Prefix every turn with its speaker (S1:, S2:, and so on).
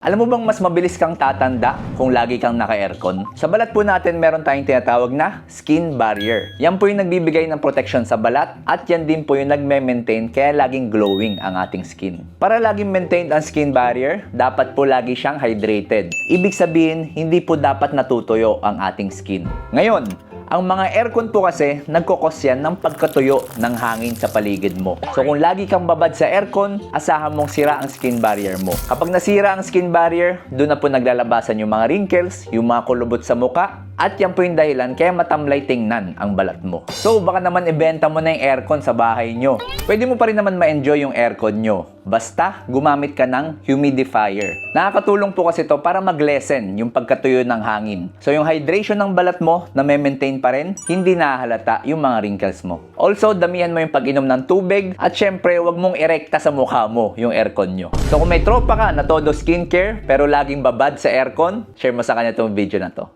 S1: Alam mo bang mas mabilis kang tatanda kung lagi kang naka-aircon? Sa balat po natin meron tayong tinatawag na skin barrier. Yan po yung nagbibigay ng protection sa balat at yan din po yung nagme-maintain kaya laging glowing ang ating skin. Para laging maintained ang skin barrier, dapat po lagi siyang hydrated. Ibig sabihin, hindi po dapat natutuyo ang ating skin. Ngayon, ang mga aircon po kasi, nagkokos yan ng pagkatuyo ng hangin sa paligid mo. So kung lagi kang babad sa aircon, asahan mong sira ang skin barrier mo. Kapag nasira ang skin barrier, doon na po naglalabasan yung mga wrinkles, yung mga kulubot sa muka, at yan po yung dahilan kaya matamlay tingnan ang balat mo. So baka naman ibenta mo na yung aircon sa bahay nyo. Pwede mo pa rin naman ma-enjoy yung aircon nyo. Basta gumamit ka ng humidifier. Nakakatulong po kasi to para mag-lessen yung pagkatuyo ng hangin. So yung hydration ng balat mo na may maintain pa rin, hindi nahalata yung mga wrinkles mo. Also, damihan mo yung pag-inom ng tubig at syempre, wag mong erekta sa mukha mo yung aircon nyo. So kung may tropa ka na todo skincare pero laging babad sa aircon, share mo sa kanya itong video na to.